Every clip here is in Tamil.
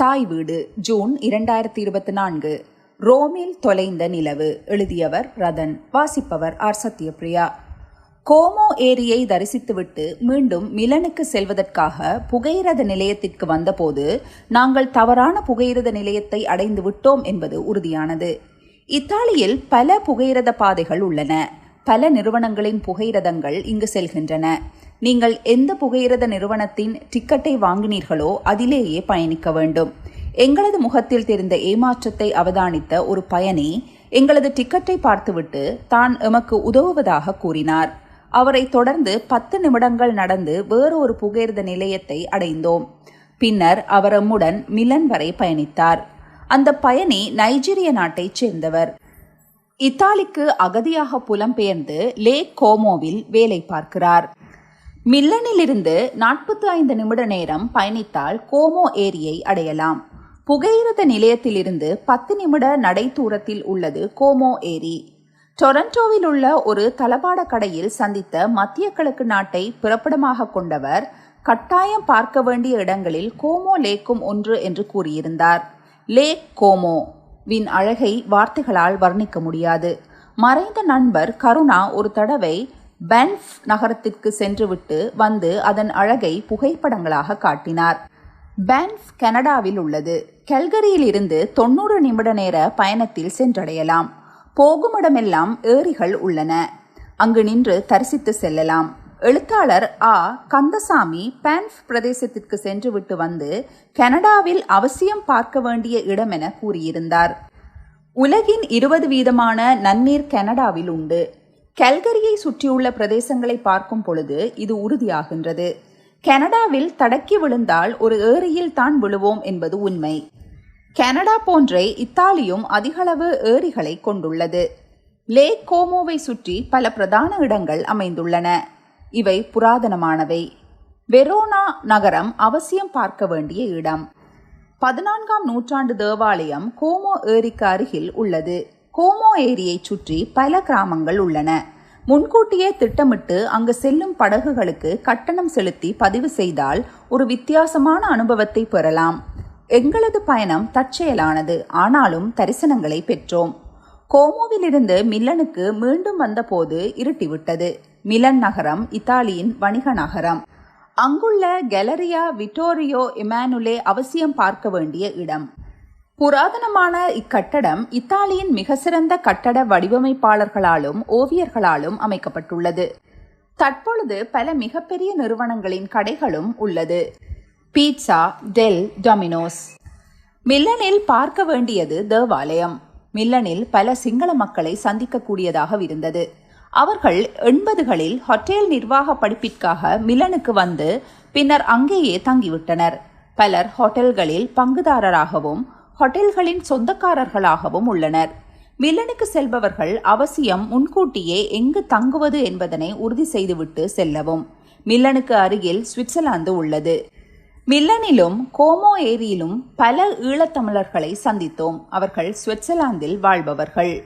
தாய் வீடு ஜூன் இரண்டாயிரத்தி இருபத்தி நான்கு. ரோமில் தொலைந்த நிலவு எழுதியவர் ரதன் வாசிப்பவர் ஆர் சத்யபிரியா. கோமோ ஏரியை தரிசித்துவிட்டு மீண்டும் மிலனுக்கு செல்வதற்காக புகையிரத நிலையத்திற்கு வந்தபோது நாங்கள் தவறான புகையிரத நிலையத்தை அடைந்து விட்டோம் என்பது உறுதியானது. இத்தாலியில் பல புகையிரத பாதைகள் உள்ளன. பல நிறுவனங்களின் புகையிரதங்கள் இங்கு செல்கின்றன. நீங்கள் எந்த புகையிரத நிறுவனத்தின் டிக்கெட்டை வாங்கினீர்களோ அதிலேயே பயணிக்க வேண்டும். எங்களது முகத்தில் தெரிந்த ஏமாற்றத்தை அவதானித்த ஒரு பயணி எங்களது டிக்கெட்டை பார்த்துவிட்டு தான் எமக்கு உதவுவதாக கூறினார். அவரை தொடர்ந்து பத்து நிமிடங்கள் நடந்து வேறு ஒரு புகையிரத நிலையத்தை அடைந்தோம். பின்னர் அவர் எம்முடன் மிலன் வரை பயணித்தார். அந்த பயணி நைஜீரிய நாட்டைச் சேர்ந்தவர். இத்தாலிக்கு அகதியாக புலம்பெயர்ந்து லேக் கோமோவில் வேலை பார்க்கிறார். மில்லனிலிருந்து நாற்பத்தி ஐந்து நிமிட நேரம் பயணித்தால் கோமோ ஏரியை அடையலாம். புகையிரத நிலையத்திலிருந்து பத்து நிமிட நடை தூரத்தில் உள்ளது கோமோ ஏரி. டொரண்டோவில் உள்ள ஒரு தளபாட கடையில் சந்தித்த மத்திய கிழக்கு நாட்டை பிறப்பிடமாக கொண்டவர் கட்டாயம் பார்க்க வேண்டிய இடங்களில் கோமோ லேக்கும் ஒன்று என்று கூறியிருந்தார். லேக் கோமோ. வின் அழகை வார்த்தைகளால் வர்ணிக்க முடியாது. மறைந்த நண்பர் கருணா ஒரு தடவை பென்ஃப் நகரத்திற்கு சென்றுவிட்டு வந்து அதன் அழகை புகைப்படங்களாக காட்டினார். பென்ஃப் கனடாவில் உள்ளது. கெல்கரியில் இருந்து தொண்ணூறு நிமிட நேர பயணத்தில் சென்றடையலாம். போகுமிடமெல்லாம் ஏரிகள் உள்ளன. அங்கு நின்று தரிசித்து செல்லலாம். எழுத்தாளர் ஆ. கந்தசாமி பென்ஃப் பிரதேசத்திற்கு சென்றுவிட்டு வந்து கனடாவில் அவசியம் பார்க்க வேண்டிய இடம் என கூறியிருந்தார். உலகின் இருபது வீதமான நன்னீர் கனடாவில் உண்டு. கல்கரியை சுற்றியுள்ள பிரதேசங்களை பார்க்கும் பொழுது இது உறுதியாகின்றது. கனடாவில் தடக்கி விழுந்தால் ஒரு ஏரியில் தான் விழுவோம் என்பது உண்மை. கனடா போன்றே இத்தாலியும் அதிகளவு ஏரிகளை கொண்டுள்ளது. லேக் கோமோவை சுற்றி பல பிரதான இடங்கள் அமைந்துள்ளன. இவை புராதனமானவை. வெரோனா நகரம் அவசியம் பார்க்க வேண்டிய இடம். பதினான்காம் நூற்றாண்டு தேவாலயம் கோமோ ஏரிக்கு அருகில் உள்ளது. கோமோ ஏரியைச் சுற்றி பல கிராமங்கள் உள்ளன. முன்கூட்டியே திட்டமிட்டு அங்கு செல்லும் படகுகளுக்கு கட்டணம் செலுத்தி பதிவு செய்தால் ஒரு வித்தியாசமான அனுபவத்தை பெறலாம். எங்களது பயணம் தற்செயலானது. ஆனாலும் தரிசனங்களை பெற்றோம். கோமோவிலிருந்து மில்லனுக்கு மீண்டும் வந்தபோது இருட்டிவிட்டது. மிலன் நகரம் இத்தாலியின் வணிக நகரம். அங்குள்ள கெலரியா விட்டோரியோ இமானுலே அவசியம் பார்க்க வேண்டிய இடம். புராதனமான இக்கட்டடம் இத்தாலியின் மிக சிறந்த கட்டட வடிவமைப்பாளர்களாலும் ஓவியர்களாலும் அமைக்கப்பட்டுள்ளது. தற்பொழுது பல மிகப்பெரிய நிறுவனங்களின் கடைகளும் உள்ளது. பீட்சா டெல் டொமினோஸ் மில்லனில் பார்க்க வேண்டியது தேவாலயம். மில்லனில் பல சிங்கள மக்களை சந்திக்கக்கூடியதாக இருந்தது அவர்கள் எண்பதுகளில் ஹோட்டல் நிர்வாக படிப்பிற்காக மில்லனுக்கு வந்து பின்னர் அங்கேயே தங்கிவிட்டனர். பலர் ஹோட்டல்களில் பங்குதாரராகவும் ஹோட்டல்களின் சொந்தக்காரர்களாகவும் உள்ளனர். மில்லனுக்கு செல்பவர்கள் அவசியம் முன்கூட்டியே எங்கு தங்குவது என்பதனை உறுதி செய்துவிட்டு செல்லவும். மில்லனுக்கு அருகில் சுவிட்சர்லாந்து உள்ளது. மில்லனிலும் கோமோ ஏரியிலும் பல ஈழத்தமிழர்களை சந்தித்தோம். அவர்கள் சுவிட்சர்லாந்தில் வாழ்பவர்கள்.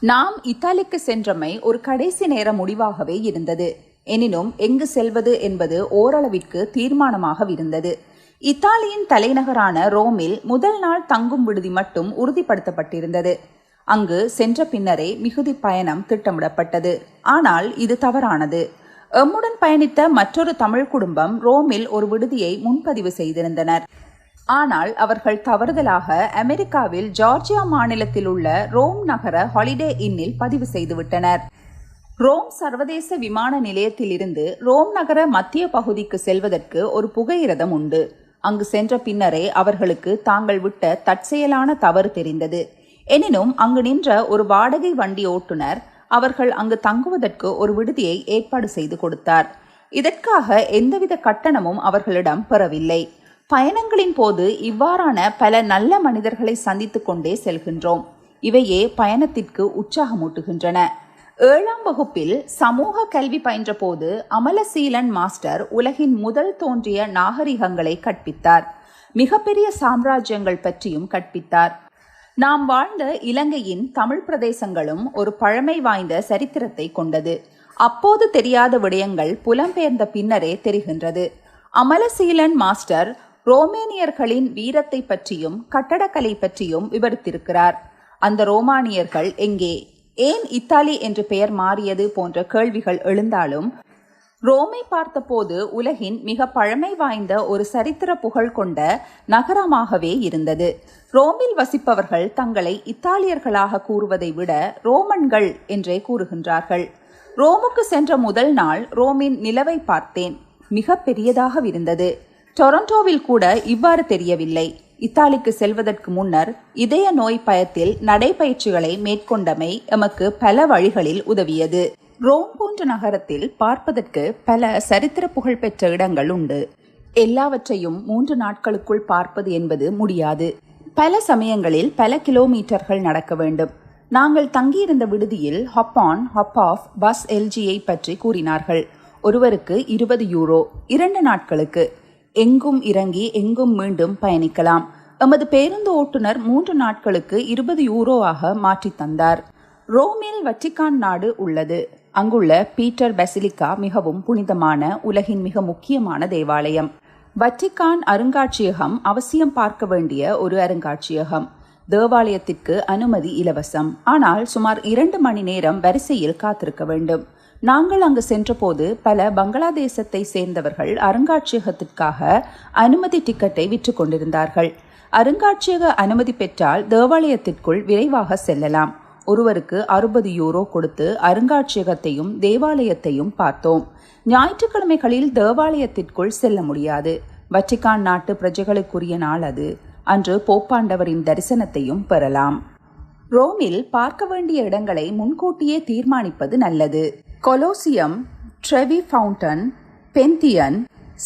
நாம் இத்தாலிக்கு சென்றமை ஒரு கடைசி நேர முடிவாகவே இருந்தது. எனினும் எங்கு செல்வது என்பது ஓரளவிற்கு தீர்மானமாக இருந்தது இத்தாலியின் தலைநகரான ரோமில் முதல் நாள் தங்கும் விடுதி மட்டும் உறுதிப்படுத்தப்பட்டிருந்தது. அங்கு சென்ற பின்னரே மிகுதி பயணம் திட்டமிடப்பட்டது. ஆனால் இது தவறானது. எம்முடன் பயணித்த மற்றொரு தமிழ் குடும்பம் ரோமில் ஒரு விடுதியை முன்பதிவு செய்திருந்தனர். ஆனால் அவர்கள் தவறுதலாக அமெரிக்காவில் ஜார்ஜியா மாநிலத்தில் உள்ள ரோம் நகர ஹாலிடே இன்னில் பதிவு செய்துவிட்டனர். ரோம் சர்வதேச விமான நிலையத்திலிருந்து ரோம் நகர மத்திய பகுதிக்கு செல்வதற்கு ஒரு புகையிரதம் உண்டு. அங்கு சென்ற பின்னரே அவர்களுக்கு தாங்கள் விட்ட தற்செயலான தவறு தெரிந்தது. எனினும் அங்கு நின்ற ஒரு வாடகை வண்டி ஓட்டுநர் அவர்கள் அங்கு தங்குவதற்கு ஒரு விடுதியை ஏற்பாடு செய்து கொடுத்தார். இதற்காக எந்தவித கட்டணமும் அவர்களிடம் பெறவில்லை. பயணங்களின் போது இவ்வாறான பல நல்ல மனிதர்களை சந்தித்துக் கொண்டே செல்கின்றோம். இவையே பயணத்திற்கு உற்சாகமூட்டுகின்றன. ஏழாம் வகுப்பில் சமூக கல்வி பயின்ற போது அமலசீலன் மாஸ்டர் உலகின் முதல் தோன்றிய நாகரிகங்களை கற்பித்தார். மிகப்பெரிய சாம்ராஜ்யங்கள் பற்றியும் கற்பித்தார். நாம் வாழ்ந்த இலங்கையின் தமிழ் பிரதேசங்களும் ஒரு பழமை வாய்ந்த சரித்திரத்தை கொண்டது. அப்போது தெரியாத விடயங்கள் புலம்பெயர்ந்த பின்னரே தெரிகின்றது. அமலசீலன் மாஸ்டர் ரோமேனியர்களின் வீரத்தை பற்றியும் கட்டடக்கலை பற்றியும் விவரித்திருக்கிறார். அந்த ரோமானியர்கள் எங்கே? ஏன் இத்தாலி என்று பெயர் மாறியது போன்ற கேள்விகள் எழுந்தாலும் ரோமை பார்த்தபோது உலகின் மிக பழமை வாய்ந்த ஒரு சரித்திர புகழ் கொண்ட நகரமாகவே இருந்தது. ரோமில் வசிப்பவர்கள் தங்களை இத்தாலியர்களாக கூறுவதை விட ரோமன்கள் என்றே கூறுகின்றார்கள். ரோமுக்கு சென்ற முதல் நாள் ரோமின் நிலவை பார்த்தேன். மிக பெரியதாக இருந்தது டொரண்டோவில் கூட இவ்வாறு தெரியவில்லை. இத்தாலிக்கு செல்வதற்கு முன்னர் இதய நோய் பயத்தில் நடைபயிற்சிகளை மேற்கொண்டமை எமக்கு பல வழிகளில் உதவியது. ரோம் போன்ற நகரத்தில் பார்ப்பதற்கு பல சரித்திர புகழ்பெற்ற இடங்கள் உண்டு. எல்லாவற்றையும் மூன்று நாட்களுக்குள் பார்ப்பது என்பது முடியாது. பல சமயங்களில் பல கிலோமீட்டர்கள் நடக்க வேண்டும். நாங்கள் தங்கியிருந்த விடுதியில் hop on hop off bus எல்ஜியை பற்றி கூறினார்கள். ஒருவருக்கு இருபது யூரோ இரண்டு நாட்களுக்கு. எங்கும் இறங்கி எங்கும் மீண்டும் பயணிக்கலாம். எமது பேருந்து ஓட்டுநர் மூன்று நாட்களுக்கு இருபது யூரோவாக மாற்றி தந்தார். ரோமில் வட்டிகான் நாடு உள்ளது. அங்குள்ள பீட்டர் பெசிலிக்கா மிகவும் புனிதமான உலகின் மிக முக்கியமான தேவாலயம். வட்டிகான் அருங்காட்சியகம் அவசியம் பார்க்க வேண்டிய ஒரு அருங்காட்சியகம். தேவாலயத்திற்கு அனுமதி இலவசம். ஆனால் சுமார் இரண்டு மணி நேரம் வரிசையில் காத்திருக்க வேண்டும். நாங்கள் அங்கு சென்றபோது பல பங்களாதேசத்தை சேர்ந்தவர்கள் அருங்காட்சியகத்திற்காக அனுமதி டிக்கெட்டை விற்று கொண்டிருந்தார்கள். அருங்காட்சியக அனுமதி பெற்றால் தேவாலயத்திற்குள் விரைவாக செல்லலாம். ஒருவருக்கு அறுபது யூரோ கொடுத்து அருங்காட்சியகத்தையும் தேவாலயத்தையும் பார்த்தோம். ஞாயிற்றுக்கிழமைகளில் தேவாலயத்திற்குள் செல்ல முடியாது. வட்டிக்கான் நாட்டு பிரஜைகளுக்குரிய நாள் அது. அன்று போப்பாண்டவரின் தரிசனத்தையும் பெறலாம். ரோமில் பார்க்க வேண்டிய இடங்களை முன்கூட்டியே தீர்மானிப்பது நல்லது. Colosseum Trevi Fountain Pantheon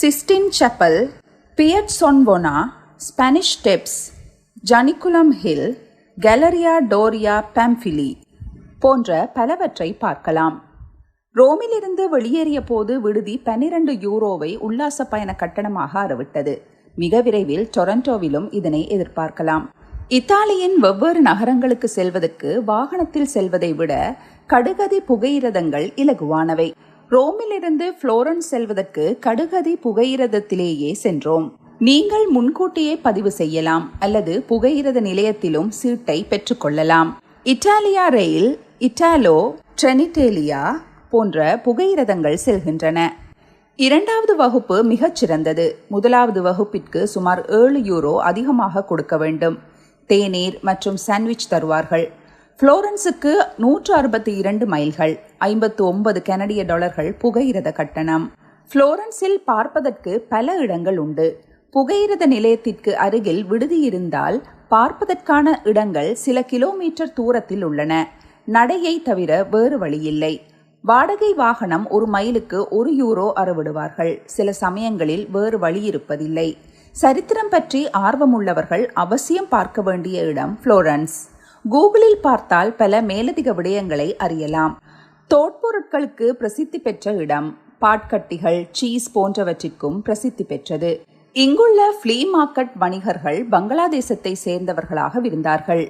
Sistine Chapel Piazza Navona Spanish Steps Janiculum Hill Galleria Doria Pamphilj போன்ற பலவற்றை பார்க்கலாம். ரோமிலிருந்து வெளியேறிய போது விடுதி பன்னிரண்டு யூரோவை உல்லாச பயண கட்டணமாக அறவிட்டது. மிக விரைவில் டொரண்டோவிலும் இதனை எதிர்பார்க்கலாம். இத்தாலியின் வெவ்வேறு நகரங்களுக்கு செல்வதற்கு வாகனத்தில் செல்வதை விட கடுகதி புகையிரதங்கள் இலகுவானவை. ரோமிலிருந்து புளோரன்ஸ் செல்வதற்கு கடுகதி புகையிரதத்திலேயே சென்றோம். நீங்கள் முன்கூட்டியே பதிவு செய்யலாம் அல்லது புகையிரத நிலையத்திலும் சீட்டை பெற்றுக்கொள்ளலாம் இட்டாலியா ரயில் இட்டாலோ ட்ரெனிடேலியா போன்ற புகையிரதங்கள் செல்கின்றன. இரண்டாவது வகுப்பு மிகச் சிறந்தது. முதலாவது வகுப்பிற்கு சுமார் ஏழு யூரோ அதிகமாக கொடுக்க வேண்டும். தேநீர் மற்றும் சாண்ட்விச் தருவார்கள். புளோரன்ஸுக்கு நூற்று அறுபத்தி இரண்டு மைல்கள் ஐம்பத்து ஒன்பது கனடிய டாலர்கள் புகையிரத கட்டணம். புளோரன்ஸில் பார்ப்பதற்கு பல இடங்கள் உண்டு. புகையிரத நிலையத்திற்கு அருகில் விடுதி இருந்தால் பார்ப்பதற்கான இடங்கள் சில கிலோமீட்டர் தூரத்தில் உள்ளன. நடையை தவிர வேறு வழியில்லை. வாடகை வாகனம் ஒரு மைலுக்கு ஒரு யூரோ அறவிடுவார்கள் சில சமயங்களில் வேறு வழி இருப்பதில்லை. சரித்திரம் பற்றி ஆர்வமுள்ளவர்கள் அவசியம் பார்க்க வேண்டிய இடம் புளோரன்ஸ் கூகுளில் பார்த்தால் பல மேலதிக விடயங்களை அறியலாம். தோட்பொருட்களுக்கு பிரசித்தி பெற்ற இடம் பாட்கட்டிகள் சீஸ் போன்றவற்றிற்கும் பிரசித்தி பெற்றது. இங்குள்ள ஃப்ளீ மார்க்கெட் வணிகர்கள் பங்களாதேசத்தை சேர்ந்தவர்களாக இருந்தார்கள்.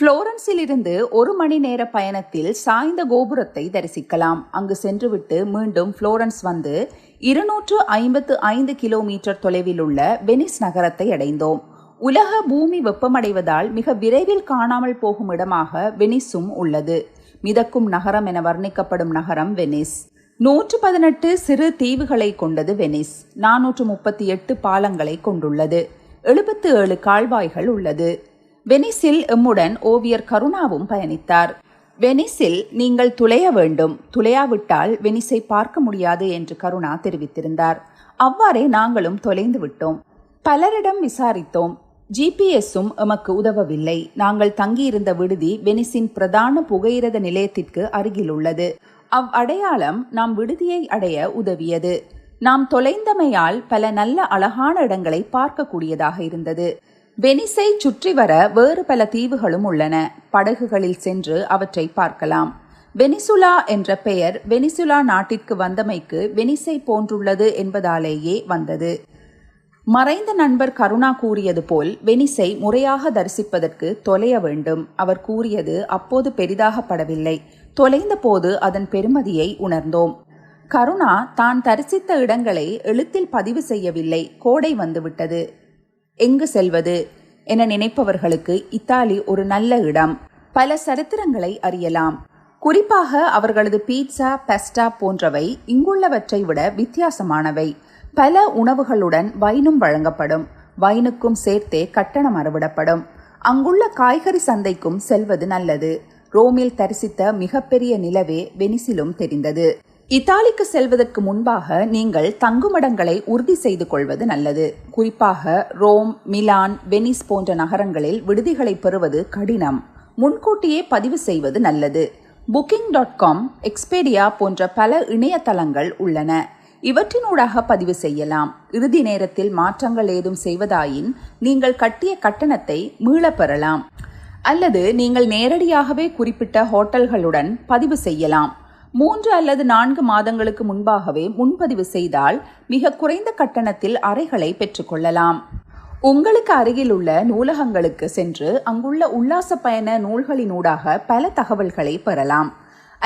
புளோரன்ஸில் இருந்து ஒரு மணி நேர பயணத்தில் சாய்ந்த கோபுரத்தை தரிசிக்கலாம். அங்கு சென்றுவிட்டு மீண்டும் புளோரன்ஸ் வந்து இருநூற்று ஐம்பத்து ஐந்து கிலோமீட்டர் தொலைவில் உள்ள வெனிஸ் நகரத்தை அடைந்தோம். உலக பூமி வெப்பமடைவதால் மிக விரைவில் காணாமல் போகும் இடமாக வெனிஸும் உள்ளது. மிதக்கும் நகரம் என வர்ணிக்கப்படும் நகரம் வெனிஸ். நூற்று பதினெட்டு சிறு தீவுகளை கொண்டது வெனிஸ். நானூற்று முப்பத்தி எட்டு பாலங்களை கொண்டுள்ளது. எழுபத்து ஏழு கால்வாய்கள் உள்ளது. வெனிஸில் எம்முடன் ஓவியர் கருணாவும் பயணித்தார். வெனிஸில் நீங்கள் துளைய வேண்டும். துளையாவிட்டால் வெனிஸை பார்க்க முடியாது என்று கருணா தெரிவித்திருந்தார். அவ்வாறே நாங்களும் தொலைந்து விட்டோம். பலரிடம் விசாரித்தோம். ஜிபிஎஸ்ஸும் எமக்கு உதவவில்லை. நாங்கள் தங்கியிருந்த விடுதி வெனிசின் பிரதான புகையிரத நிலையத்திற்கு அருகில் உள்ளது அவ் அடையாளம் நாம் விடுதியை அடைய உதவியது. நாம் தொலைந்தமையால் பல நல்ல அழகான இடங்களை பார்க்கக்கூடியதாக இருந்தது. வெனிஸை சுற்றி வர வேறு பல தீவுகளும் உள்ளன. படகுகளில் சென்று அவற்றை பார்க்கலாம். வெனிசுலா என்ற பெயர் வெனிசுலா நாட்டிற்கு வந்தமைக்கு வெனிசை போன்றுள்ளது என்பதாலேயே வந்தது. மறைந்த நண்பர் கருணா கூறியது போல் வெனிசை முறையாக தரிசிப்பதற்கு தொலைய வேண்டும். அவர் கூறியது அப்போது பெரிதாகப்படவில்லை. தொலைந்த போது அதன் பெருமதியை உணர்ந்தோம். கருணா தான் தரிசித்த இடங்களை எழுத்தில் பதிவு செய்யவில்லை. கோடை வந்துவிட்டது. எங்கு செல்வது? என நினைப்பவர்களுக்கு இத்தாலி ஒரு நல்ல இடம். பல சரித்திரங்களை அறியலாம். குறிப்பாக அவர்களது பீட்சா பெஸ்டா போன்றவை இங்குள்ளவற்றை விட வித்தியாசமானவை. பல உணவுகளுடன் வைனும் வழங்கப்படும். வைனுக்கும் சேர்த்தே கட்டணம் அறவிடப்படும். அங்குள்ள காய்கறி சந்தைக்கும் செல்வது நல்லது. ரோமில் தரிசித்த மிகப்பெரிய நிலவே வெனிசிலும் தெரிந்தது. இத்தாலிக்கு செல்வதற்கு முன்பாக நீங்கள் தங்குமிடங்களை உறுதி செய்து கொள்வது நல்லது. குறிப்பாக ரோம் மிலான் வெனிஸ் போன்ற நகரங்களில் விடுதிகளை பெறுவது கடினம். முன்கூட்டியே பதிவு செய்வது நல்லது. புக்கிங் டாட் காம் எக்ஸ்பேடியா போன்ற பல இணையதளங்கள் உள்ளன. இவற்றினூடாக பதிவு செய்யலாம். இறுதி நேரத்தில் மாற்றங்கள் ஏதும் செய்வதாயின் நீங்கள் கட்டிய கட்டணத்தை மீளப் பெறலாம் அல்லது நீங்கள் நேரடியாகவே குறிப்பிட்ட ஹோட்டல்களுடன் பதிவு செய்யலாம். மூன்று அல்லது நான்கு மாதங்களுக்கு முன்பாகவே முன்பதிவு செய்தால் மிக குறைந்த கட்டணத்தில் அறைகளை பெற்றுக்கொள்ளலாம். உங்களுக்கு அருகில் உள்ள நூலகங்களுக்கு சென்று அங்குள்ள உல்லாச பயண நூல்களினூடாக பல தகவல்களை பெறலாம்.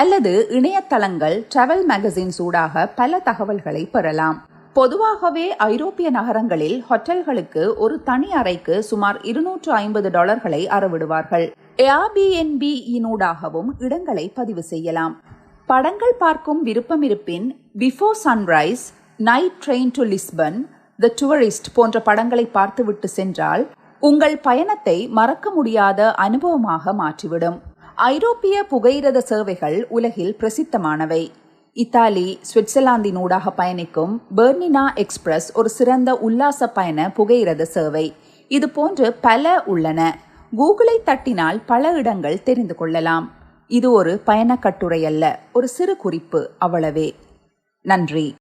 அல்லது இணையதளங்கள் டிராவல் மேகசின்ஸ் ஊடாக பல தகவல்களை பெறலாம். பொதுவாகவே ஐரோப்பிய நகரங்களில் ஹோட்டல்களுக்கு ஒரு தனி அறைக்கு சுமார் இருநூற்று ஐம்பது டாலர்களை அறவிடுவார்கள். ஏஆர்பிஎன்பியினூடாகவும் இடங்களை பதிவு செய்யலாம். படங்கள் பார்க்கும் விருப்பம் இருப்பின் before sunrise night train to Lisbon the tourist போன்ற படங்களை பார்த்துவிட்டு சென்றால் உங்கள் பயணத்தை மறக்க முடியாத அனுபவமாக மாற்றிவிடும். ஐரோப்பிய புகையிரத சேவைகள் உலகில் பிரசித்தமானவை. இத்தாலி சுவிட்சர்லாந்தினூடாக பயணிக்கும் பெர்னினா எக்ஸ்பிரஸ் ஒரு சிறந்த உல்லாச பயண புகையிரத சேவை. இது போன்று பல உள்ளன. கூகுளை தட்டினால் பல இடங்கள் தெரிந்து கொள்ளலாம். இது ஒரு பயணக் கட்டுரை அல்ல ஒரு சிறு குறிப்பு அவ்வளவே. நன்றி.